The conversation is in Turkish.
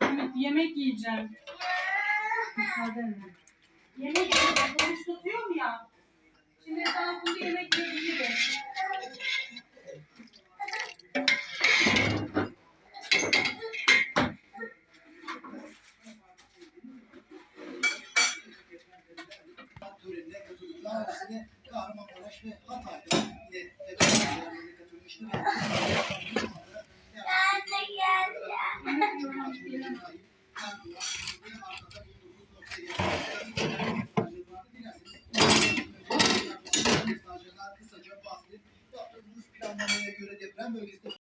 Evet yemek yiyeceğim. Müsaadenle. Yemek yiyeceğim. Oruç tutuyorum ya. Şimdi sana şimdi yemek. davetine Kahramanmaraş ve Hatay'da yine tepki göstermelerine katılmıştı. Ve kısaca bahsedip yaptığımız planlamaya göre deprem bölgesinde